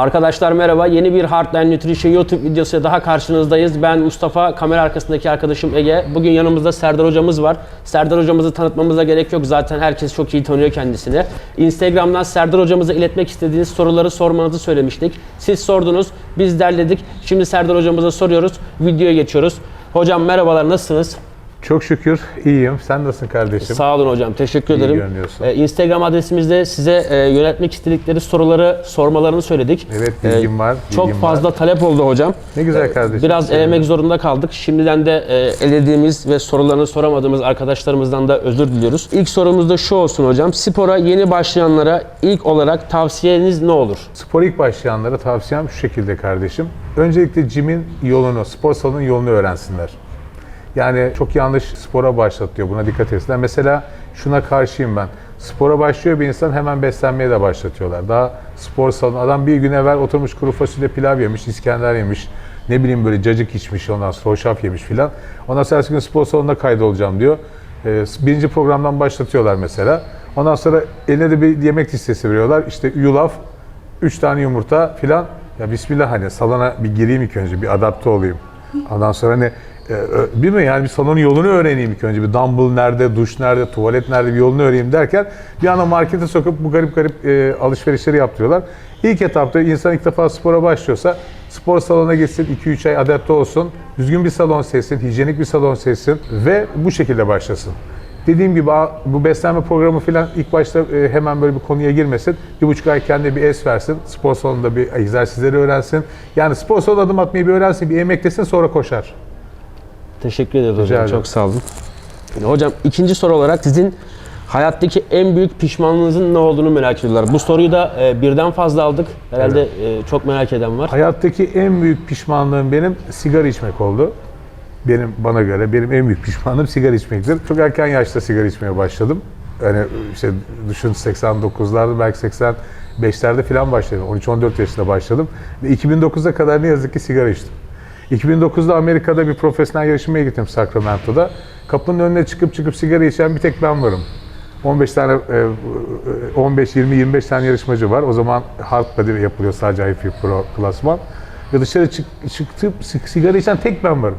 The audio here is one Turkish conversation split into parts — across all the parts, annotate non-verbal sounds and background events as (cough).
Arkadaşlar merhaba. Yeni bir Hardline Nutrition YouTube videosu daha karşınızdayız. Ben Mustafa, kamera arkasındaki arkadaşım Ege. Bugün yanımızda Serdar hocamız var. Serdar hocamızı tanıtmamıza gerek yok. Zaten herkes çok iyi tanıyor kendisini. Instagram'dan Serdar hocamıza iletmek istediğiniz soruları sormanızı söylemiştik. Siz sordunuz, biz derledik. Şimdi Serdar hocamıza soruyoruz. Videoya geçiyoruz. Hocam merhabalar, nasılsınız? Çok şükür iyiyim. Sen nasılsın kardeşim? Sağ olun hocam. Teşekkür İyi ederim. görünüyorsun. Ee, Instagram adresimizde size e, yöneltmek istedikleri soruları sormalarını söyledik. Evet, bilgim var, Çok bilgim fazla talep oldu hocam. Ne güzel kardeşim. Biraz Sevindim. elemek zorunda kaldık. Şimdiden de e, elediğimiz ve sorularını soramadığımız arkadaşlarımızdan da özür diliyoruz. İlk sorumuz da şu olsun hocam. Spora yeni başlayanlara ilk olarak tavsiyeniz ne olur? Spor ilk başlayanlara tavsiyem şu şekilde kardeşim. Öncelikle jimin yolunu, spor salonunun yolunu öğrensinler. Yani çok yanlış spora başlatıyor. Buna dikkat etsinler. Mesela şuna karşıyım ben. Spora başlıyor bir insan hemen beslenmeye de başlatıyorlar. Daha spor salonu adam bir gün evvel oturmuş kuru fasulye pilav yemiş, İskender yemiş. Ne bileyim böyle cacık içmiş ondan sonra hoşaf yemiş filan. Ondan sonra gün spor salonuna kaydolacağım diyor. Ee, birinci programdan başlatıyorlar mesela. Ondan sonra eline de bir yemek listesi veriyorlar. İşte yulaf, 3 tane yumurta filan. Ya bismillah hani salona bir gireyim ilk önce, bir adapte olayım. Ondan sonra hani e, ö- değil mi yani bir salonun yolunu öğreneyim ilk önce. Bir dumbbell nerede, duş nerede, tuvalet nerede bir yolunu öğreneyim derken bir anda markete sokup bu garip garip e, alışverişleri yaptırıyorlar. İlk etapta insan ilk defa spora başlıyorsa spor salonuna gitsin, 2-3 ay adapte olsun, düzgün bir salon seçsin, hijyenik bir salon seçsin ve bu şekilde başlasın. Dediğim gibi bu beslenme programı falan ilk başta e, hemen böyle bir konuya girmesin. Bir buçuk ay kendine bir es versin. Spor salonunda bir egzersizleri öğrensin. Yani spor salonuna adım atmayı bir öğrensin, bir emeklesin sonra koşar. Teşekkür ederiz hocam. ederim. Çok sağ olun. Hocam ikinci soru olarak sizin hayattaki en büyük pişmanlığınızın ne olduğunu merak ediyorlar. Bu soruyu da e, birden fazla aldık. Herhalde e, çok merak eden var. Hayattaki en büyük pişmanlığım benim sigara içmek oldu. Benim bana göre benim en büyük pişmanlığım sigara içmektir. Çok erken yaşta sigara içmeye başladım. Yani işte düşün 89'larda belki 85'lerde falan başladım. 13-14 yaşında başladım. Ve 2009'a kadar ne yazık ki sigara içtim. 2009'da Amerika'da bir profesyonel yarışmaya gittim Sacramento'da. Kapının önüne çıkıp çıkıp sigara içen bir tek ben varım. 15 tane, e, 15, 20, 25 tane yarışmacı var. O zaman hard body yapılıyor sadece IFBB Pro klasman. Ve dışarı çık, sig- sigara içen tek ben varım.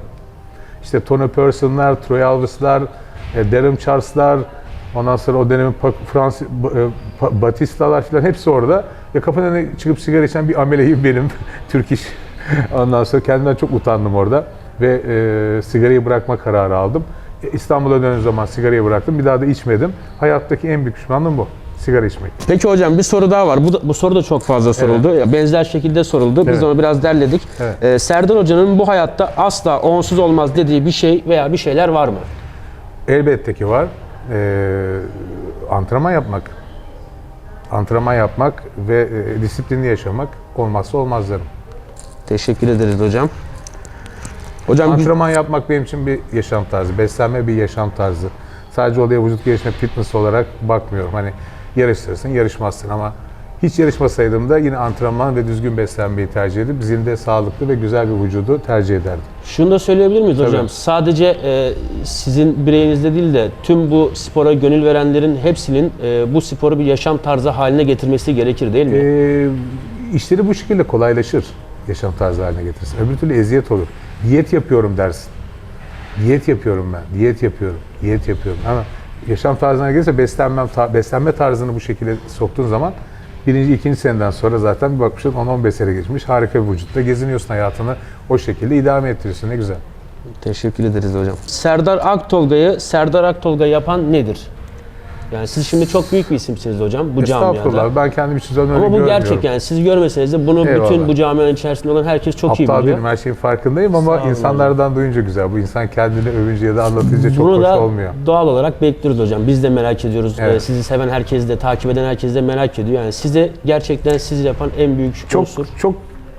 İşte Tony Pearson'lar, Troy Alvarez'lar, e, Darren Charles'lar, ondan sonra o dönemin Pa- Fransız Batista'lar falan hepsi orada. Ve kapının önüne çıkıp sigara içen bir ameleyim benim. (laughs) Türk iş. (laughs) Ondan sonra kendimden çok utandım orada. Ve e, sigarayı bırakma kararı aldım. E, İstanbul'a döndüğüm zaman sigarayı bıraktım. Bir daha da içmedim. Hayattaki en büyük pişmanlığım bu. Sigara içmek. Peki hocam bir soru daha var. Bu, da- bu soru da çok fazla soruldu. Ya benzer şekilde soruldu. Biz Evet. onu biraz derledik. Evet. Ee, Serdar Hoca'nın bu hayatta asla onsuz olmaz dediği bir şey veya bir şeyler var mı? Elbette ki var. Ee, antrenman yapmak. Antrenman yapmak ve e, disiplinli yaşamak olmazsa olmazlarım. Teşekkür ederiz hocam. Hocam Antrenman yapmak benim için bir yaşam tarzı. Beslenme bir yaşam tarzı. Sadece olaya vücut gelişme, fitness olarak bakmıyorum. Hani yarıştırsın, yarışmazsın ama hiç yarışmasaydım da yine antrenman ve düzgün beslenmeyi tercih edip zinde sağlıklı ve güzel bir vücudu tercih ederdim. şunu da söyleyebilir miyiz hocam? Tabii. Sadece e, sizin bireyinizde değil de tüm bu spora gönül verenlerin hepsinin e, bu sporu bir yaşam tarzı haline getirmesi gerekir değil mi? Ee, işleri bu şekilde kolaylaşır. Yaşam tarzı haline getirsin. Öbür türlü eziyet olur. Diyet yapıyorum dersin. Diyet yapıyorum ben. Diyet yapıyorum. Diyet yapıyorum. Ama yaşam tarzına gelirse beslenmem, beslenme tarzını bu şekilde soktuğun zaman birinci, ikinci seneden sonra zaten bir bakmışsın 10-15 sene geçmiş. Harika bir vücutta geziniyorsun hayatını. O şekilde idame ettiriyorsun. Ne güzel. Teşekkür ederiz hocam. Serdar Aktolga'yı Serdar Aktolga yapan nedir? Yani siz şimdi çok büyük bir isimsiniz hocam bu camiada. Estağfurullah. Ben kendim için zaten öyle Ama bu görmüyorum. gerçek yani siz görmeseniz de bunu bütün Eyvallah. bu camianın içerisinde olan herkes çok iyi Aptal biliyor. değilim. Her şeyin farkındayım ama Sağ olun insanlardan duyunca güzel. Bu insan kendini övünce ya da anlatınca çok Bunu hoş da olmuyor. doğal olarak bekliyoruz hocam. Biz de merak ediyoruz. Evet. Ee, sizi seven herkes de, takip eden herkes de merak ediyor. Yani size gerçekten sizi yapan en büyük Çok unsur. çok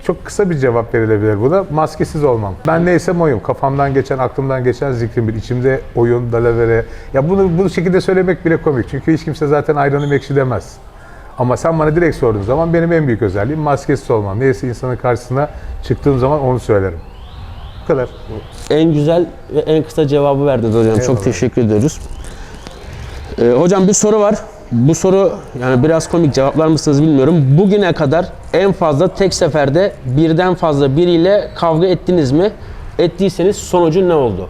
çok kısa bir cevap verilebilir buna. Maskesiz olmam. Ben neysem oyum. Kafamdan geçen, aklımdan geçen zikrim bir. İçimde oyun, dalavere. Ya bunu bu şekilde söylemek bile komik. Çünkü hiç kimse zaten ayranım ekşi demez. Ama sen bana direkt sorduğun zaman benim en büyük özelliğim maskesiz olmam. Neyse insanın karşısına çıktığım zaman onu söylerim. Bu kadar. En güzel ve en kısa cevabı verdiniz hocam. Çok Eyvallah. teşekkür ediyoruz. Ee, hocam bir soru var. Bu soru yani biraz komik cevaplar mısınız bilmiyorum. Bugüne kadar en fazla tek seferde birden fazla biriyle kavga ettiniz mi? Ettiyseniz sonucu ne oldu?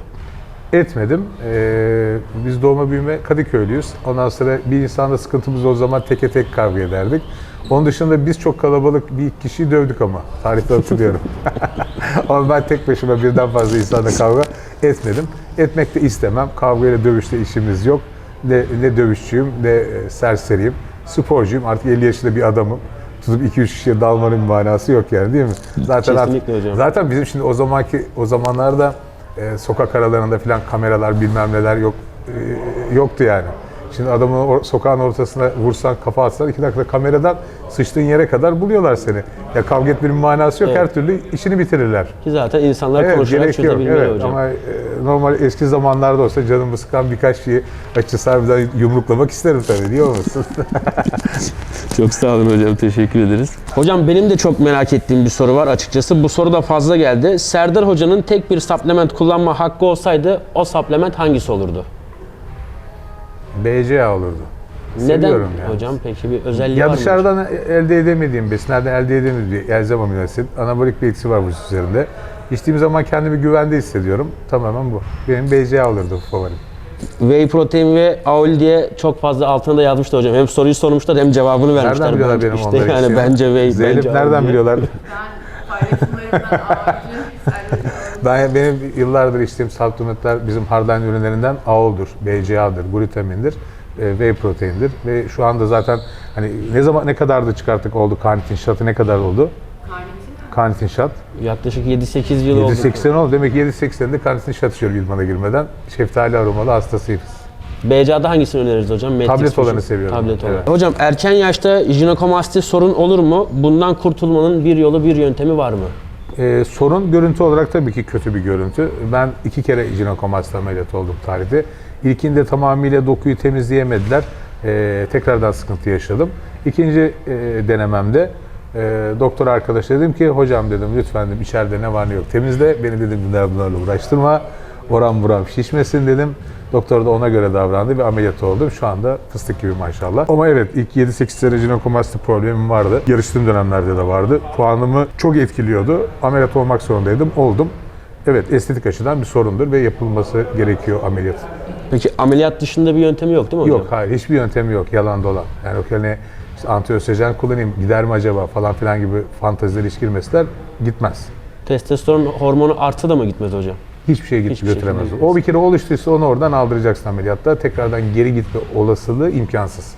Etmedim. Ee, biz doğma büyüme Kadıköylüyüz. Ondan sonra bir insanda sıkıntımız o zaman teke tek kavga ederdik. Onun dışında biz çok kalabalık bir kişiyi dövdük ama. Tarihte hatırlıyorum. (laughs) ama ben tek başıma birden fazla insanla kavga etmedim. Etmek de istemem. Kavgayla dövüşte işimiz yok. Ne, ne dövüşçüyüm ne e, serseriyim. Sporcuyum. Artık 50 yaşında bir adamım. Tutup 2-3 kişiye dalmanın manası yok yani değil mi? Zaten artık- hocam. Zaten bizim şimdi o zamanki o zamanlarda e, sokak aralarında filan kameralar bilmem neler yok e, yoktu yani. Şimdi adamı or- sokağın ortasına vursan kafa atsan iki dakika kameradan sıçtığın yere kadar buluyorlar seni. Ya kavga etmenin manası yok. Evet. Her türlü işini bitirirler. Ki zaten insanlar Evet, konuşarak çözebilmeli Evet, hocam. ama e, normal eski zamanlarda olsa canımı sıkan birkaç şeyi açıkçası harbiden yumruklamak isterim tabii. Niye olmasın? (laughs) Çok sağ olun hocam. Teşekkür ederiz. Hocam benim de çok merak ettiğim bir soru var açıkçası. Bu soru da fazla geldi. Serdar Hoca'nın tek bir supplement kullanma hakkı olsaydı o supplement hangisi olurdu? BCA olurdu. Neden Seviyorum yani. hocam? Peki bir özelliği Ya var mı? dışarıdan elde edemediğim besinlerden elde edemediğim bir elzem amino asit, anabolik bir etkisi var vücut üzerinde. İçtiğim zaman kendimi güvende hissediyorum. Tamamen bu. Benim BCA olurdu favorim. Whey protein ve AOL diye çok fazla altına da yazmıştı hocam. Hem soruyu sormuşlar hem cevabını vermişler. Nereden biliyorlar Bence benim işte onları yani bence Whey, Zeynep bence nereden biliyorlar? Ben paylaşımlarımdan servis Ben, benim yıllardır içtiğim supplementler bizim hardline ürünlerinden AOL'dur, BCA'dır, glutamindir, e, whey proteindir ve şu anda zaten hani ne zaman ne kadar da çıkarttık oldu karnitin shot'ı ne kadar oldu? karnitin Karnitin shot. Yaklaşık 7-8 yıl oldu. 7-8 sene oldu. Demek ki 7-8 senede karnitin shot içiyorum idmana girmeden. Şeftali aromalı hastasıyız. BCA'da hangisini öneririz hocam? Matrix Tablet olanı seviyorum. Tablet olan. Evet. Hocam erken yaşta jinekomasti sorun olur mu? Bundan kurtulmanın bir yolu, bir yöntemi var mı? Ee, sorun görüntü olarak tabii ki kötü bir görüntü. Ben iki kere jinekomasti ameliyat oldum tarihte. İlkinde tamamıyla dokuyu temizleyemediler. Ee, tekrardan sıkıntı yaşadım. İkinci e, denememde e, doktor arkadaşa dedim ki hocam dedim lütfen dedim içeride ne var ne yok temizle. Beni dedim bunlarla uğraştırma. Oram buram şişmesin dedim. Doktor da ona göre davrandı ve ameliyat oldum. Şu anda fıstık gibi maşallah. Ama evet ilk 7-8 sene jinekomasti problemim vardı. Yarıştığım dönemlerde de vardı. Puanımı çok etkiliyordu. Ameliyat olmak zorundaydım. Oldum. Evet estetik açıdan bir sorundur ve yapılması gerekiyor ameliyat. Peki ameliyat dışında bir yöntemi yok değil mi hocam? Yok hayır hiçbir yöntemi yok yalan dolan. Yani o hani işte antiöstrojen kullanayım gider mi acaba falan filan gibi fanteziler hiç girmeseler gitmez. Testosteron hormonu artsa da mı gitmez hocam? Hiçbir şeye git Hiçbir şey götüremez. gitmez. o bir kere oluştuysa onu oradan aldıracaksın ameliyatta. Tekrardan geri gitme olasılığı imkansız.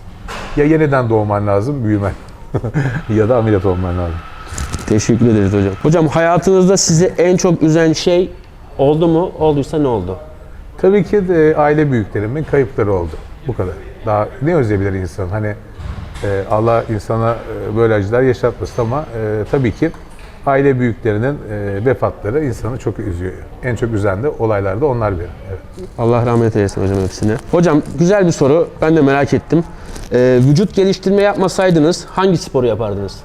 Ya yeniden doğman lazım, büyümen. (laughs) ya da ameliyat olman lazım. Teşekkür ederiz hocam. Hocam hayatınızda sizi en çok üzen şey oldu mu? Olduysa ne oldu? Tabii ki de aile büyüklerimin kayıpları oldu. Bu kadar. Daha ne özleyebilir insan? Hani e, Allah insana e, böyle acılar yaşatmasın ama e, tabii ki aile büyüklerinin e, vefatları insanı çok üzüyor. En çok üzen de olaylarda onlar biri. Evet. Allah rahmet eylesin hocam hepsine. Hocam güzel bir soru. Ben de merak ettim. Ee, vücut geliştirme yapmasaydınız hangi sporu yapardınız?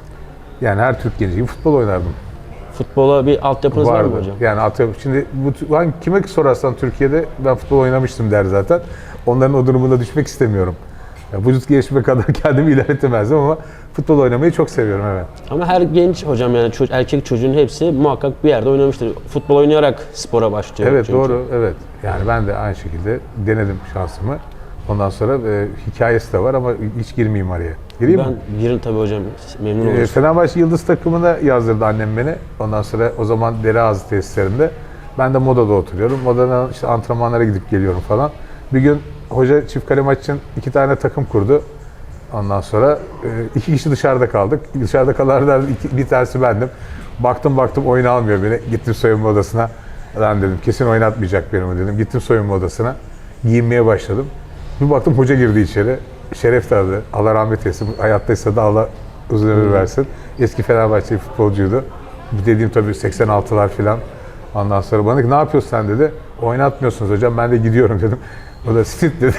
Yani her Türk genci gibi futbol oynardım. Futbola bir altyapınız var mı hocam? Yani atıyorum şimdi bu ben kime sorarsan Türkiye'de ben futbol oynamıştım der zaten. Onların o durumuna düşmek istemiyorum. Ya vücut gelişme kadar (laughs) kendimi ilerletemezdim ama futbol oynamayı çok seviyorum evet. Ama her genç hocam yani ço- erkek çocuğun hepsi muhakkak bir yerde oynamıştır. Futbol oynayarak spora başlıyor. Evet çünkü. doğru evet. Yani ben de aynı şekilde denedim şansımı. Ondan sonra e, hikayesi de var ama hiç girmeyeyim araya. Gireyim mi? Ben girin tabii hocam memnun E, olurum. Fenerbahçe Yıldız takımına yazdırdı annem beni. Ondan sonra o zaman Dereazı tesislerinde. Ben de Moda'da oturuyorum. Moda'dan işte antrenmanlara gidip geliyorum falan. Bir gün hoca çift kale maç için iki tane takım kurdu. Ondan sonra e, iki kişi dışarıda kaldık. Dışarıda kalanlardan iki, bir tanesi bendim. Baktım baktım oyun almıyor beni. Gittim soyunma odasına. Lan dedim kesin oynatmayacak beni dedim. Gittim soyunma odasına. Giyinmeye başladım. Bir baktım hoca girdi içeri. Şeref de adı. Allah rahmet eylesin. Hayattaysa da Allah uzun ömür versin. Eski Fenerbahçe futbolcuydu. Dediğim tabii 86'lar falan. Ondan sonra bana ne yapıyorsun sen dedi. Oynatmıyorsunuz hocam ben de gidiyorum (laughs) dedim. O da sit dedi.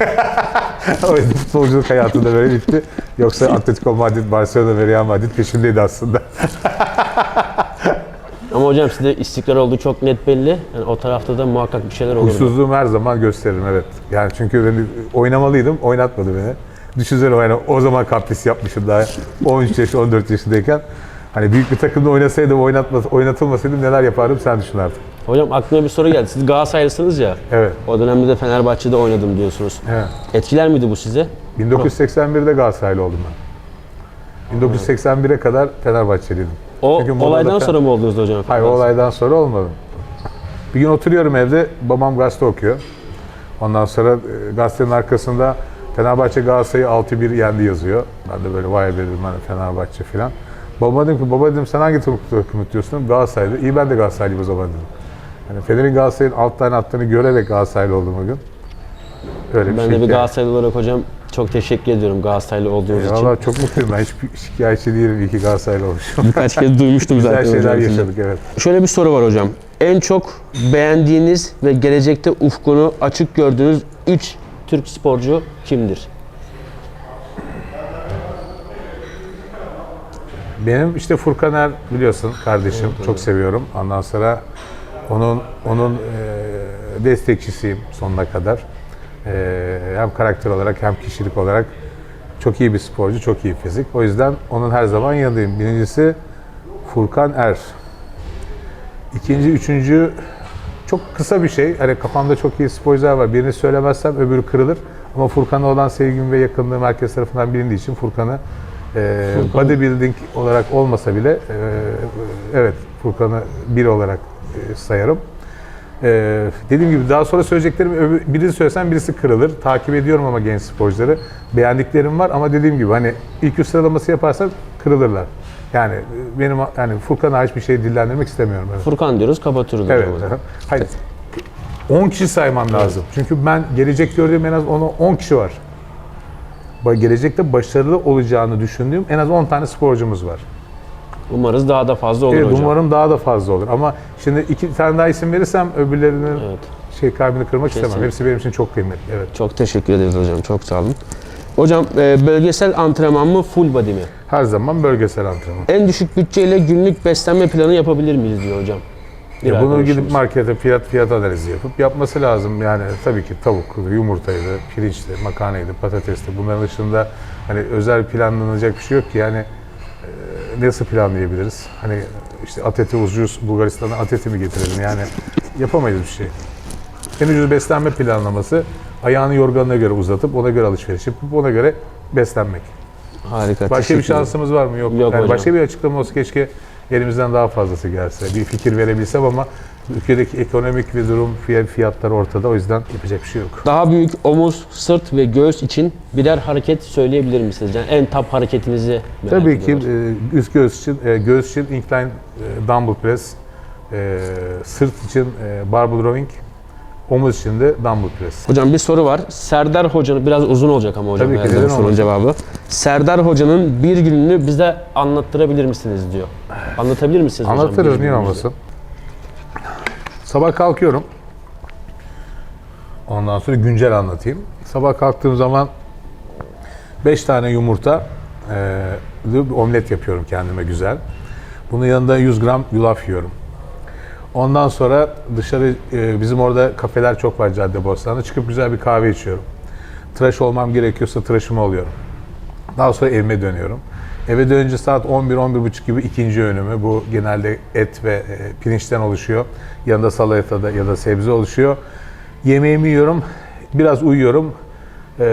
(laughs) o yüzden futbolculuk hayatı da böyle bitti. Yoksa Atletico Madrid, Barcelona ve Real Madrid peşindeydi aslında. (laughs) Ama hocam sizde istikrar olduğu çok net belli. Yani o tarafta da muhakkak bir şeyler olur. Huysuzluğumu her zaman gösteririm evet. Yani çünkü beni oynamalıydım, oynatmadı beni. Düşünsene yani o zaman kapris yapmışım daha 13 yaş 14 yaşındayken. Hani büyük bir takımda oynasaydım, oynatma, oynatılmasaydım neler yapardım sen düşün artık. Hocam aklıma bir soru geldi. Siz Galatasaraylısınız ya. Evet. O dönemde de Fenerbahçe'de oynadım diyorsunuz. evet. Etkiler miydi bu size? 1981'de Galatasaraylı oldum ben. 1981'e kadar Fenerbahçeliydim. O Çünkü Moda'da olaydan Fe- sonra mı oldunuz hocam? Hayır olaydan sonra olmadı. Bir gün oturuyorum evde, babam gazete okuyor. Ondan sonra e, gazetenin arkasında Fenerbahçe Galatasaray'ı 6-1 yendi yazıyor. Ben de böyle vay be dedim hani Fenerbahçe falan. Babama dedim ki baba dedim sen hangi takımı tutuyorsun? Galatasaray'da. İyi ben de Galatasaraylıyım o zaman dedim. Yani Fener'in Galatasaray'ın alt tane attığını görerek Galatasaraylı oldum o gün. Öyle bir Ben şey. de bir. Galatasaraylı olarak hocam çok teşekkür ediyorum Galatasaraylı olduğunuz için. Valla çok mutluyum ben. Hiç şikayetçi değilim. İyi ki Galatasaraylı olmuşum. Birkaç kez duymuştum Güzel zaten şeyler hocam yaşadık evet. Şöyle bir soru var hocam. En çok beğendiğiniz ve gelecekte ufkunu açık gördüğünüz 3 Türk sporcu kimdir? Benim işte Furkan Er biliyorsun kardeşim. çok seviyorum. Ondan sonra onun onun e, destekçisiyim sonuna kadar. E, hem karakter olarak hem kişilik olarak çok iyi bir sporcu, çok iyi fizik. O yüzden onun her zaman yanındayım. Birincisi Furkan Er. İkinci, üçüncü çok kısa bir şey. Hani kafamda çok iyi sporcular var. Birini söylemezsem öbürü kırılır. Ama Furkan'a olan sevgim ve yakınlığım herkes tarafından bilindiği için Furkan'ı e, bodybuilding olarak olmasa bile e, evet Furkan'ı bir olarak sayarım. E, dediğim gibi daha sonra söyleyeceklerim birini söylesem birisi kırılır. Takip ediyorum ama genç sporcuları. Beğendiklerim var ama dediğim gibi hani ilk üç sıralaması yaparsak kırılırlar. Yani e, benim yani Furkan'a ait bir şey dillendirmek istemiyorum. Evet. Furkan diyoruz, kapatıyoruz Evet. Hayır. 10 kişi saymam lazım. Çünkü ben gelecek gördüğüm en az 10 kişi var. Gelecekte başarılı olacağını düşündüğüm en az 10 tane sporcumuz var. Umarız daha da fazla olur Evet, hocam. umarım daha da fazla olur. Ama şimdi iki tane daha isim verirsem öbürlerinin Evet. şey kalbini kırmak istemem. Kesinlikle. Hepsi benim için çok kıymetli. Evet. Çok teşekkür ederiz hocam. Çok sağ olun. Hocam e, bölgesel antrenman mı, full body mi? Her zaman bölgesel antrenman. En düşük bütçeyle günlük beslenme planı yapabilir miyiz diyor hocam. Bir Ya bunu gidip markete fiyat fiyat analizi yapıp yapması lazım. Yani tabii ki tavuk, yumurtaydı, pirinçti, makarnaydı, patatesti. Bunların dışında hani özel planlanacak bir şey yok ki. Yani nasıl planlayabiliriz? Hani işte at eti ucuz, Bulgaristan'dan at eti mi getirelim? Yani yapamayız bir şey. En ucuz beslenme planlaması ayağını yorganına göre uzatıp ona göre alışveriş yapıp ona göre beslenmek. Harika. Başka bir şansımız var mı? Yok. Yok yani hocam. başka bir açıklama olsa keşke elimizden daha fazlası gelse. Bir fikir verebilsem ama ülkedeki ekonomik bir durum, fiy- fiyatlar ortada. O yüzden yapacak bir şey yok. Daha büyük omuz, sırt ve göğüs için birer hareket söyleyebilir misiniz? Yani en top hareketinizi merak Tabii ki ediyorlar. e, üst göğüs için, e, göğüs için incline e, dumbbell press, e, sırt için e, barbell rowing, omuz için de dumbbell press. Hocam bir soru var. Serdar Hoca'nın biraz uzun olacak ama hocam Tabii ki, neden sorunun cevabı. Serdar Hoca'nın bir gününü bize anlattırabilir misiniz diyor. Anlatabilir misiniz hocam? Anlatırız bir niye gününüzü? olmasın. Sabah kalkıyorum. Ondan sonra güncel anlatayım. Sabah kalktığım zaman 5 tane yumurta, e, omlet yapıyorum kendime güzel. Bunun yanında 100 gram yulaf yiyorum. Ondan sonra dışarı e, bizim orada kafeler çok var Caddebostan'da. Çıkıp güzel bir kahve içiyorum. Tıraş olmam gerekiyorsa tıraşımı oluyorum. Daha sonra evime dönüyorum. Eve dönünce saat 11-11.30 gibi ikinci öğünümü. Bu genelde et ve e, pirinçten oluşuyor. Yanında salata da ya da sebze oluşuyor. Yemeğimi yiyorum. Biraz uyuyorum. Ee,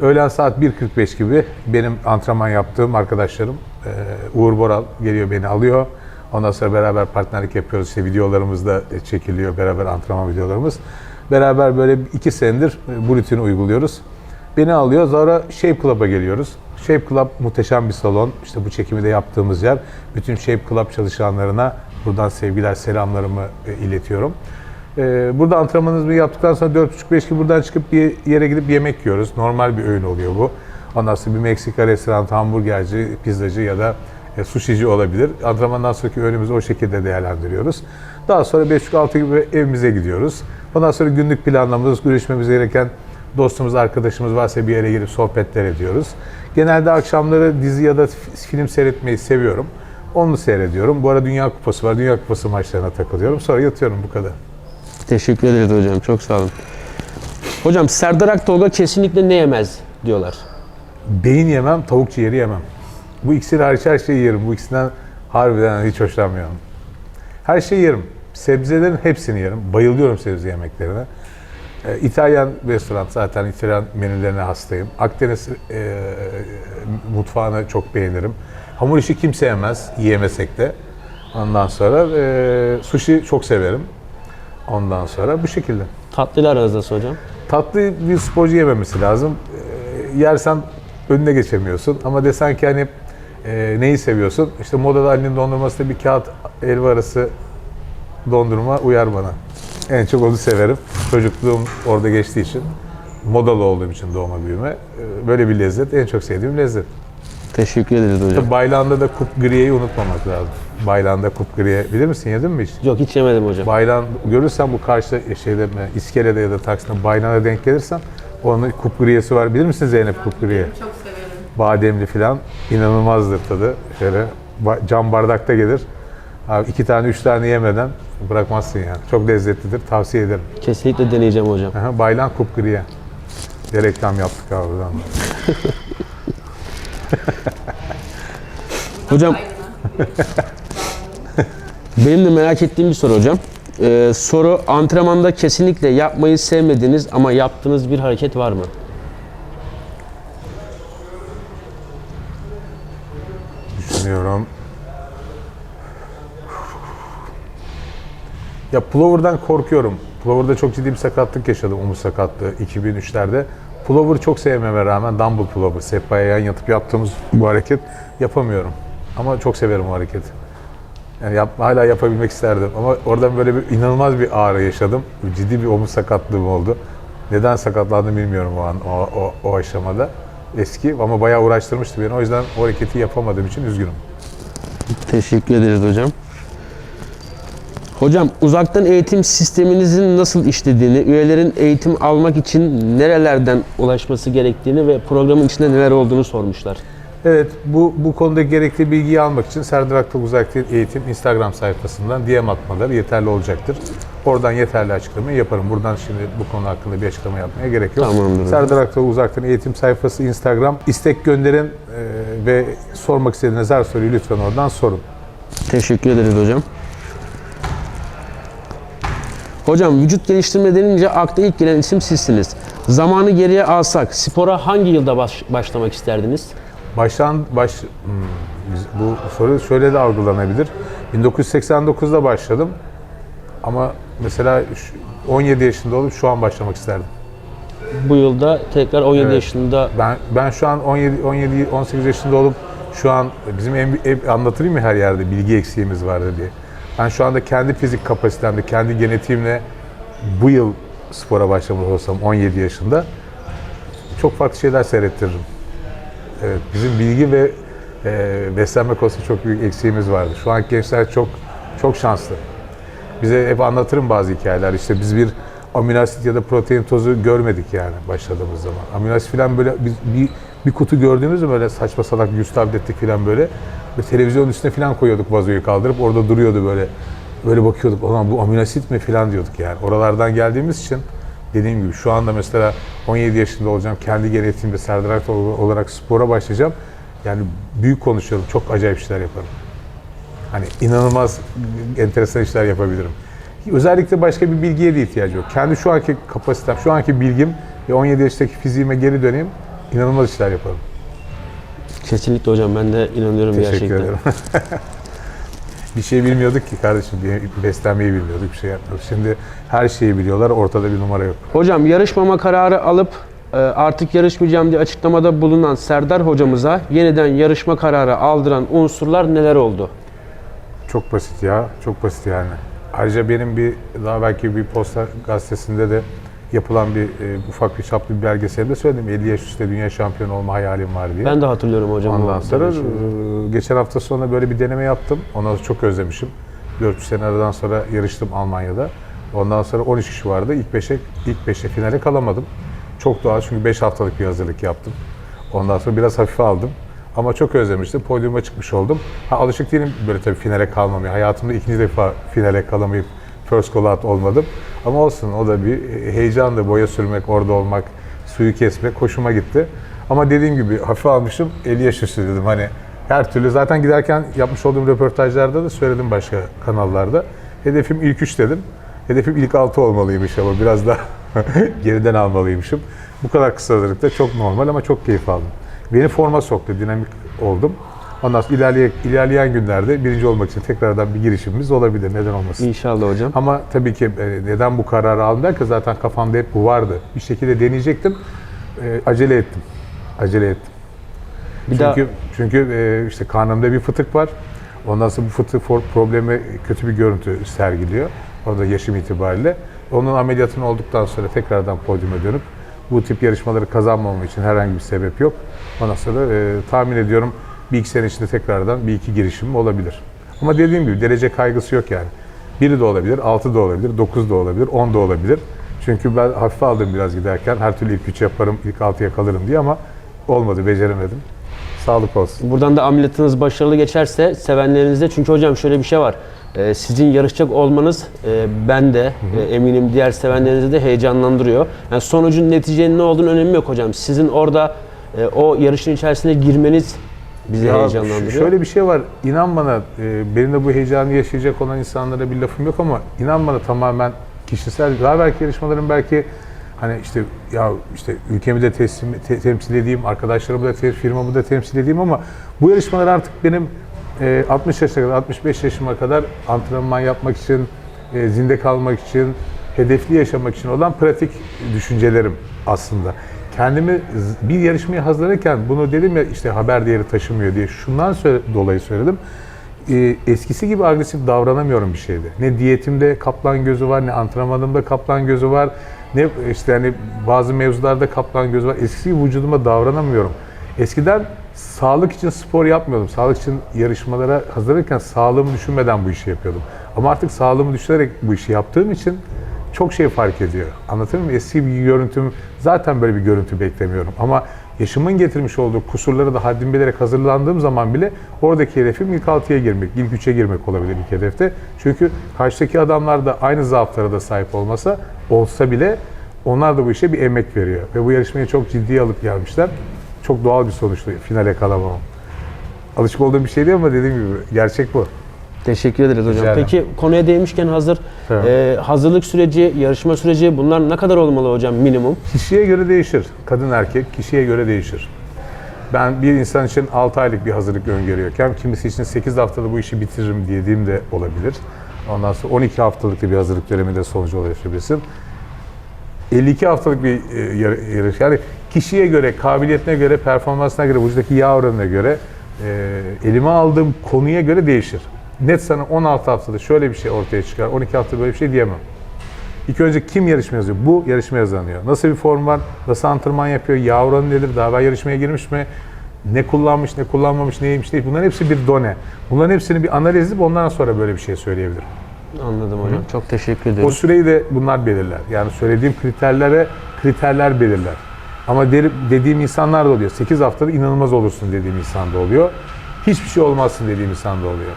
öğlen saat 1.45 gibi benim antrenman yaptığım arkadaşlarım e, Uğur Boral geliyor beni alıyor. Ondan sonra beraber partnerlik yapıyoruz. İşte videolarımız da çekiliyor. Beraber antrenman videolarımız. Beraber böyle iki senedir e, bu rutini uyguluyoruz. Beni alıyor. Sonra Shape Club'a geliyoruz. Shape Club muhteşem bir salon. İşte bu çekimi de yaptığımız yer. Bütün Shape Club çalışanlarına buradan sevgiler, selamlarımı e, iletiyorum. Ee, burada antrenmanımızı yaptıktan sonra 4.30-5 gibi buradan çıkıp bir yere gidip yemek yiyoruz. Normal bir öğün oluyor bu. Ondan sonra bir Meksika restoranı, hamburgerci, pizzacı ya da e, sushici olabilir. Antrenmandan sonraki öğünümüzü o şekilde değerlendiriyoruz. Daha sonra 5.30-6 gibi evimize gidiyoruz. Ondan sonra günlük planlamamız, görüşmemiz gereken dostumuz, arkadaşımız varsa bir yere girip sohbetler ediyoruz. Genelde akşamları dizi ya da film seyretmeyi seviyorum. Onu seyrediyorum. Bu ara Dünya Kupası var. Dünya Kupası maçlarına takılıyorum. Sonra yatıyorum bu kadar. Teşekkür ederiz hocam. Çok sağ olun. Hocam Serdar Aktolga kesinlikle ne yemez diyorlar. beyin yemem, tavuk ciğeri yemem. Bu ikisini hariç her şeyi yerim. Bu ikisinden harbiden hiç hoşlanmıyorum. Her şeyi yerim. Sebzelerin hepsini yerim. Bayılıyorum sebze yemeklerine. Ee, İtalyan restoran zaten İtalyan menülerine hastayım. Akdeniz e, mutfağını çok beğenirim. Hamur işi kimse yemez, yiyemesek de. Ondan sonra e, sushi çok severim. Ondan sonra bu şekilde. Tatlıyla aranızda hocam? Tatlı bir sporcu yememesi lazım. E, yersen önüne geçemiyorsun. Ama desen ki hani e, neyi seviyorsun? İşte modada Ali'nin dondurması bir kağıt elva arası dondurma uyar bana. En çok onu severim. Çocukluğum orada geçtiği için, modalı olduğum için doğma büyüme. e, Böyle bir lezzet, en çok sevdiğim lezzet. Teşekkür ederiz hocam. Baylanda da kup griyeyi unutmamak lazım. Baylanda kup griye bilir misin? Yedin mi hiç? Yok hiç yemedim hocam. Baylan görürsen bu karşıda şeyde mi, iskelede ya da Taksim'de baylana denk gelirsen onun kup griyesi var. Bilir misin Zeynep kup griye? Çok severim. Bademli filan. inanılmazdır tadı. Şöyle cam bardakta gelir. Abi iki tane, üç tane yemeden bırakmazsın yani. Çok lezzetlidir. Tavsiye ederim. Kesinlikle deneyeceğim hocam. Aha, Baylan kup griye. Bir reklam yaptık abi buradan. da. (laughs) Hocam benim de merak ettiğim bir soru hocam. Ee, soru antrenmanda kesinlikle yapmayı sevmediğiniz ama yaptığınız bir hareket var mı? Ya pullover'dan korkuyorum. Pullover'da çok ciddi bir sakatlık yaşadım, omuz sakatlığı 2003'lerde. Pullover çok sevmeme rağmen dumbbell pullover, sehpaya yan yatıp yaptığımız bu hareket yapamıyorum. Ama çok severim o hareketi. Yani yap, hala yapabilmek isterdim ama oradan böyle bir inanılmaz bir ağrı yaşadım. Ciddi bir omuz sakatlığım oldu. Neden sakatlandım bilmiyorum o an, o, o, o aşamada. Eski ama bayağı uğraştırmıştı beni. O yüzden o hareketi yapamadığım için üzgünüm. Teşekkür ederiz hocam. Hocam uzaktan eğitim sisteminizin nasıl işlediğini, üyelerin eğitim almak için nerelerden ulaşması gerektiğini ve programın içinde neler olduğunu sormuşlar. Evet, bu bu konuda gerekli bilgiyi almak için Serdar Aktak Uzaktan Eğitim Instagram sayfasından DM atmaları yeterli olacaktır. Oradan yeterli açıklamayı yaparım. Buradan şimdi bu konu hakkında bir açıklama yapmaya gerek yok. Tamamdır. Serdar Aktak Uzaktan Eğitim sayfası Instagram. İstek gönderin e, ve sormak istediğiniz her soruyu lütfen oradan sorun. Teşekkür ederiz hocam. Hocam vücut geliştirme denince akla ilk gelen isim sizsiniz. Zamanı geriye alsak spora hangi yılda baş- başlamak isterdiniz? Başlan baş hmm, bu soru şöyle de algılanabilir. 1989'da başladım. Ama mesela şu- 17 yaşında olup şu an başlamak isterdim. Bu yılda tekrar 17 Evet. yaşında Ben ben şu an 17 17 18 yaşında olup şu an bizim en, hep anlatırım ya her yerde bilgi eksiğimiz vardı diye. Ben şu anda kendi fizik kapasitemde, kendi genetiğimle bu yıl spora başlamış olsam 17 yaşında çok farklı şeyler seyrettiririm. Evet, bizim bilgi ve e, beslenme konusunda çok büyük eksiğimiz vardı. Şu anki gençler çok çok şanslı. Bize hep anlatırım bazı hikayeler. İşte biz bir amino asit ya da protein tozu görmedik yani başladığımız zaman. Amino asit falan böyle biz bir, bir kutu gördüğümüzde böyle saçma salak 100 tabletlik falan böyle ve televizyonun üstüne falan koyuyorduk vazoyu kaldırıp orada duruyordu böyle. Böyle bakıyorduk ulan bu amino asit mi falan diyorduk yani. Oralardan geldiğimiz için dediğim gibi şu anda mesela 17 yaşında olacağım. Kendi genetiğimde Serdar olarak spora başlayacağım. Yani büyük konuşuyorum. Çok acayip işler yaparım. Hani inanılmaz enteresan işler yapabilirim. Özellikle başka bir bilgiye de ihtiyacı yok. Kendi şu anki kapasitem, şu anki bilgim ve 17 yaşındaki fiziğime geri döneyim. İnanılmaz işler yaparım. kesinlikle hocam ben de inanıyorum Teşekkür gerçekten. ederim. (laughs) bir şey bilmiyorduk ki kardeşim. Bir beslenmeyi bilmiyorduk, bir şey yapmıyorduk. Şimdi her şeyi biliyorlar, ortada bir numara yok. Hocam yarışmama kararı alıp e, artık yarışmayacağım diye açıklamada bulunan Serdar hocamıza yeniden yarışma kararı aldıran unsurlar neler oldu? Çok basit ya, çok basit yani. Ayrıca benim bir daha belki bir posta gazetesinde de yapılan bir e, ufak bir çaplı bir belgeselinde söyledim. 50 yaş üstte dünya şampiyonu olma hayalim var diye. Ben de hatırlıyorum hocam. Ondan sonra e, geçen hafta sonra böyle bir deneme yaptım. Onu çok özlemişim. 400 sene aradan sonra yarıştım Almanya'da. Ondan sonra 13 kişi vardı. İlk 5'e ilk 5'e finale kalamadım. Çok doğal çünkü 5 haftalık bir hazırlık yaptım. Ondan sonra biraz hafife aldım. Ama çok özlemiştim. Podyuma çıkmış oldum. Ha, alışık değilim böyle tabii finale kalmamaya. Hayatımda ikinci defa finale kalamayıp first out olmadım. Ama olsun o da bir heyecandı. Boya sürmek, orada olmak, suyu kesmek hoşuma gitti. Ama dediğim gibi hafif almışım 50 yaş üstü dedim hani her türlü zaten giderken yapmış olduğum röportajlarda da söyledim başka kanallarda. Hedefim ilk 3 dedim. Hedefim ilk 6 olmalıymış ama biraz daha (laughs) geriden almalıymışım. Bu kadar kısa hazırlıkta çok normal ama çok keyif aldım. Beni forma soktu, dinamik oldum. Ondan sonra ilerleyen, ilerleyen günlerde birinci olmak için tekrardan bir girişimimiz olabilir. Neden olmasın? İnşallah hocam. Ama tabii ki e, neden bu kararı aldım derken zaten kafamda hep bu vardı. Bir şekilde deneyecektim. E, acele ettim. Acele ettim. Bir çünkü daha çünkü e, işte karnımda bir fıtık var. Ondan sonra bu fıtık problemi kötü bir görüntü sergiliyor. Orada yaşım itibariyle. Onun ameliyatını olduktan sonra tekrardan podyuma dönüp bu tip yarışmaları kazanmamam için herhangi bir sebep yok. Ondan sonra e, tahmin ediyorum bir iki sene içinde tekrardan bir iki girişimim olabilir. Ama dediğim gibi derece kaygısı yok yani. Biri de olabilir, altı da olabilir, dokuz da olabilir, on da olabilir. Çünkü ben hafife aldım biraz giderken. Her türlü ilk üç yaparım, ilk altıya kalırım diye ama olmadı, beceremedim. Sağlık olsun. Buradan da ameliyatınız başarılı geçerse sevenlerinizde çünkü hocam şöyle bir şey var. Ee, sizin yarışacak olmanız e, ben de e, eminim diğer sevenlerinizi de heyecanlandırıyor. Yani sonucun neticenin ne olduğunu önemi yok hocam. Sizin orada e, o yarışın içerisine girmeniz bizi Ya heyecanlandırıyor. Şöyle bir şey var. İnan bana e, benim de bu heyecanı yaşayacak olan insanlara bir lafım yok ama inan bana tamamen kişisel. Daha belki yarışmaların belki hani işte ya işte ülkemi de teslim, te- temsil edeyim, arkadaşlarımı da te- firmamı da temsil edeyim ama bu yarışmalar artık benim e, 60 yaşına kadar, 65 yaşıma kadar antrenman yapmak için, e, zinde kalmak için, hedefli yaşamak için olan pratik düşüncelerim aslında. Kendimi bir yarışmaya hazırlanırken bunu dedim ya işte haber değeri taşımıyor diye şundan dolayı söyledim. Ee, eskisi gibi agresif davranamıyorum bir şeyde. Ne diyetimde kaplan gözü var, ne antrenmanımda kaplan gözü var, ne işte hani bazı mevzularda kaplan gözü var. Eskisi gibi vücuduma davranamıyorum. Eskiden sağlık için spor yapmıyordum. Sağlık için yarışmalara hazırlanırken sağlığımı düşünmeden bu işi yapıyordum. Ama artık sağlığımı düşünerek bu işi yaptığım için çok şey fark ediyor. Anlatabiliyor muyum? Eski bir görüntüm, zaten böyle bir görüntü beklemiyorum. Ama yaşımın getirmiş olduğu kusurları da haddimi bilerek hazırlandığım zaman bile oradaki hedefim ilk 6'ya girmek, ilk 3'e girmek olabilir ilk hedefte. Çünkü karşıdaki adamlar da aynı zaaflara da sahip olmasa, olsa bile onlar da bu işe bir emek veriyor. Ve bu yarışmayı çok ciddiye alıp gelmişler. Çok doğal bir sonuçtu finale kalamamam. Alışık olduğum bir şey değil ama dediğim gibi gerçek bu. Teşekkür ederiz hocam. Ederim. Peki konuya değmişken hazır Evet. e, hazırlık süreci, yarışma süreci bunlar ne kadar olmalı hocam minimum? Kişiye göre değişir. Kadın erkek kişiye göre değişir. Ben bir insan için 6 aylık bir hazırlık öngörüyorken kimisi için 8 haftada bu işi bitiririm dediğim de olabilir. Ondan sonra 12 haftalık da bir hazırlık döneminde sonucu ulaşabilirsin. 52 haftalık bir e, yar- yarış. Yani kişiye göre, kabiliyetine göre, performansına göre, vücuttaki yağ oranına göre, e, elime aldığım konuya göre değişir. Net sana 16 haftada şöyle bir şey ortaya çıkar, 12 haftada böyle bir şey diyemem. İlk önce kim yarışma yazıyor? Bu yarışma yazanıyor. Nasıl bir form var? Nasıl antrenman yapıyor? Yağ oranı nedir? Daha evvel yarışmaya girmiş mi? Ne kullanmış, ne kullanmamış, neymiş değil. Bunların hepsi bir done. Bunların hepsini bir analiz edip ondan sonra böyle bir şey söyleyebilirim. Anladım hocam. Çok teşekkür O ederim. süreyi de bunlar belirler. Yani söylediğim kriterlere kriterler belirler. Ama dediğim insanlar da oluyor. 8 haftada inanılmaz olursun dediğim insan da oluyor. Hiçbir şey olmazsın dediğim insan da oluyor.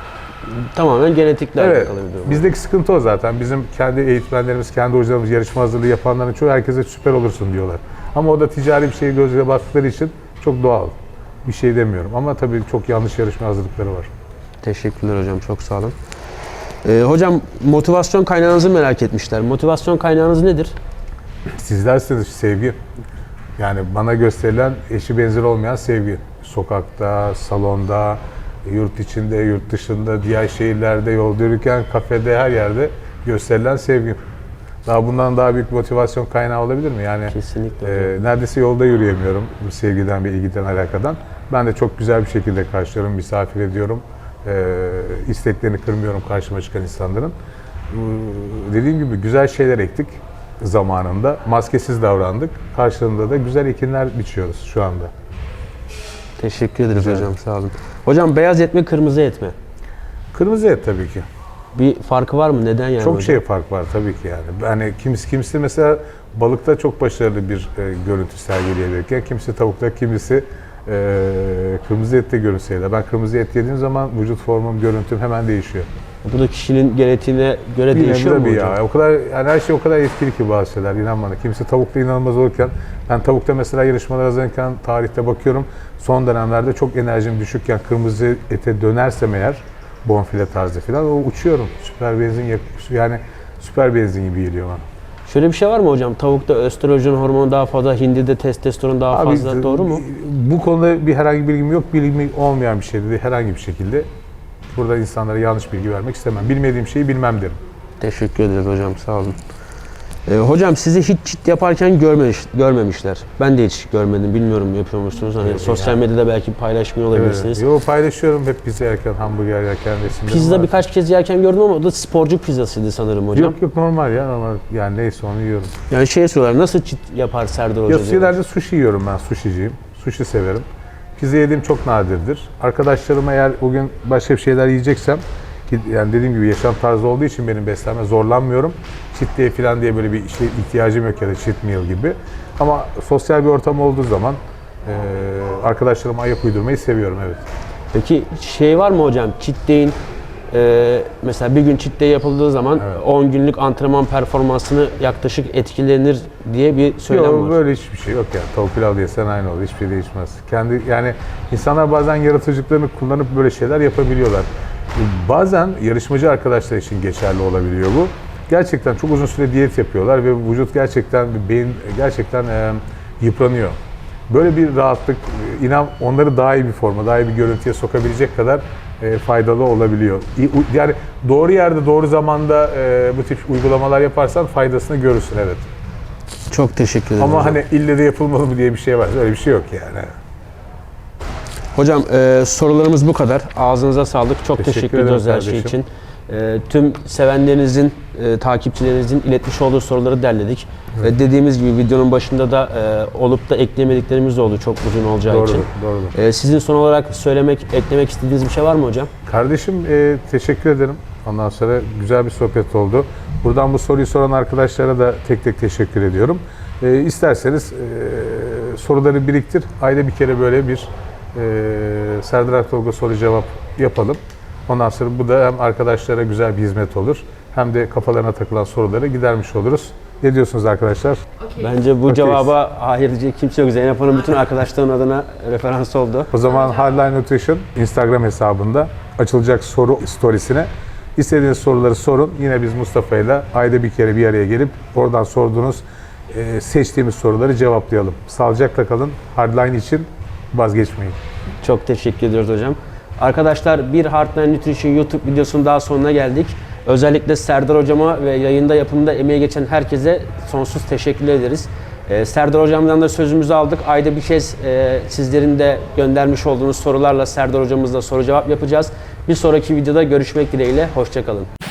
Tamamen genetikle Evet. alakalı bir durum. Bizdeki sıkıntı o zaten. Bizim kendi eğitmenlerimiz, kendi hocalarımız, yarışma hazırlığı yapanların çoğu herkese süper olursun diyorlar. Ama o da ticari bir şey gözle baktıkları için çok doğal. Bir şey demiyorum. Ama tabii çok yanlış yarışma hazırlıkları var. Teşekkürler hocam. Çok sağ olun. Ee, hocam motivasyon kaynağınızı merak etmişler. Motivasyon kaynağınız nedir? Sizlersiniz sevgi. Yani bana gösterilen eşi benzeri olmayan sevgi. Sokakta, salonda, yurt içinde, yurt dışında, diğer şehirlerde, yolda yürürken, kafede, her yerde gösterilen sevgi. Daha bundan daha büyük motivasyon kaynağı olabilir mi? Yani Kesinlikle e, neredeyse yolda yürüyemiyorum bu sevgiden ve ilgiden, alakadan. Ben de çok güzel bir şekilde karşılıyorum, misafir ediyorum. E, isteklerini kırmıyorum karşıma çıkan insanların. Ee, Dediğim gibi güzel şeyler ektik zamanında. Maskesiz davrandık. Karşılığında da güzel ekinler biçiyoruz şu anda. Teşekkür ederiz hocam. Sağ olun. Hocam beyaz et mi, kırmızı et mi? Kırmızı et tabii ki. Bir farkı var mı? Neden yani Çok hocam? şey fark var tabii ki yani. Yani kimisi kimisi mesela balıkta çok başarılı bir e, görüntü sergileyebilirken kimisi tavukta kimisi e, kırmızı ette görünseydi. Ben kırmızı et yediğim zaman vücut formum, görüntüm hemen değişiyor. Bu da kişinin genetiğine göre Yine değişiyor mu tabii hocam? ya. O kadar yani her şey o kadar etkili ki bazı şeyler inan bana. Kimisi tavukta inanılmaz olurken ben tavukta mesela yarışmalar hazırlanırken tarihte bakıyorum son dönemlerde çok enerjim düşükken kırmızı ete dönersem eğer bonfile tarzı falan o uçuyorum. Süper benzin yak- yani süper benzin gibi geliyor bana. Şöyle bir şey var mı hocam? Tavukta östrojen hormonu daha fazla, hindide testosteron daha Abi, fazla. Doğru mu? Bu konuda bir herhangi bir bilgim yok. Bilgim olmayan bir şeydi herhangi bir şekilde. Burada insanlara yanlış bilgi vermek istemem. Bilmediğim şeyi bilmem derim. Teşekkür ederiz hocam. Sağ olun. Ee, hocam sizi hiç çit yaparken görmemiş, görmemişler. Ben de hiç görmedim. Bilmiyorum yapıyor musunuz? Hani Evet, sosyal yani. medyada belki paylaşmıyor olabilirsiniz. Yo paylaşıyorum hep pizza yerken, hamburger yerken resimlerim Pizza var. birkaç kez yerken gördüm ama o da sporcu pizzasıydı sanırım hocam. Yok yok normal ya normal. Yani neyse onu yiyorum. Yani şey soruyorlar nasıl çit yapar Serdar Hoca? Ya diyor. genelde sushi yiyorum ben. Sushiciyim. Sushi severim. Pizza yediğim çok nadirdir. Arkadaşlarım eğer bugün başka bir şeyler yiyeceksem yani dediğim gibi yaşam tarzı olduğu için benim beslenme zorlanmıyorum. Cheat day falan diye böyle bir işte ihtiyacım yok ya da cheat meal gibi. Ama sosyal bir ortam olduğu zaman eee arkadaşlarıma ayak uydurmayı seviyorum evet. Peki şey var mı hocam? Cheat day'in e, mesela bir gün cheat day yapıldığı zaman Evet. 10 günlük antrenman performansını yaklaşık etkilenir diye bir söylem Yok var. böyle hiçbir şey yok yani. Tavuk pilav yesen aynı olur. Hiçbir şey değişmez. Kendi yani insanlar bazen yaratıcılıklarını kullanıp böyle şeyler yapabiliyorlar. Bazen yarışmacı arkadaşlar için geçerli olabiliyor bu. Gerçekten çok uzun süre diyet yapıyorlar ve vücut gerçekten beyin gerçekten e, yıpranıyor. Böyle bir rahatlık inan onları daha iyi bir forma, daha iyi bir görüntüye sokabilecek kadar e, faydalı olabiliyor. Yani doğru yerde, doğru zamanda e, bu tip uygulamalar yaparsan faydasını görürsün evet. Çok teşekkür ederim. Ama hocam. hani ille de yapılmalı mı diye bir şey var. Öyle bir şey yok yani. Hocam e, sorularımız bu kadar. Ağzınıza sağlık. Çok Teşekkür teşekkür, ediyoruz her şey için. E, tüm sevenlerinizin, e, takipçilerinizin iletmiş olduğu soruları derledik. Ve dediğimiz gibi videonun başında da e, olup da ekleyemediklerimiz de oldu çok uzun olacağı Doğrudur, için. doğrudur. E, sizin son olarak söylemek, eklemek istediğiniz bir şey var mı hocam? Kardeşim e, teşekkür ederim. Ondan sonra güzel bir sohbet oldu. Buradan bu soruyu soran arkadaşlara da tek tek teşekkür ediyorum. E, isterseniz e, soruları biriktir. Ayda bir kere böyle bir e, Serdar Aktolga soru cevap yapalım. Ondan sonra bu da hem arkadaşlara güzel bir hizmet olur hem de kafalarına takılan soruları gidermiş oluruz. Ne diyorsunuz arkadaşlar? Bence bu cevaba hayır diyecek kimse yok. Zeynep Hanım bütün arkadaşların adına referans oldu. O zaman Hardline Nutrition Instagram hesabında açılacak soru storiesine istediğiniz soruları sorun. Yine biz Mustafa ile ayda bir kere bir araya gelip oradan sorduğunuz e, seçtiğimiz soruları cevaplayalım. Sağlıcakla kalın. Hardline için vazgeçmeyin. Çok teşekkür ediyoruz hocam. Arkadaşlar bir Heartline Nutrition YouTube videosunun daha sonuna geldik. Özellikle Serdar hocama ve yayında yapımda emeği geçen herkese sonsuz teşekkür ederiz. Ee, Serdar hocamdan da sözümüzü aldık. Ayda bir kez e, sizlerin de göndermiş olduğunuz sorularla Serdar hocamızla soru cevap yapacağız. Bir sonraki videoda görüşmek dileğiyle. Hoşçakalın.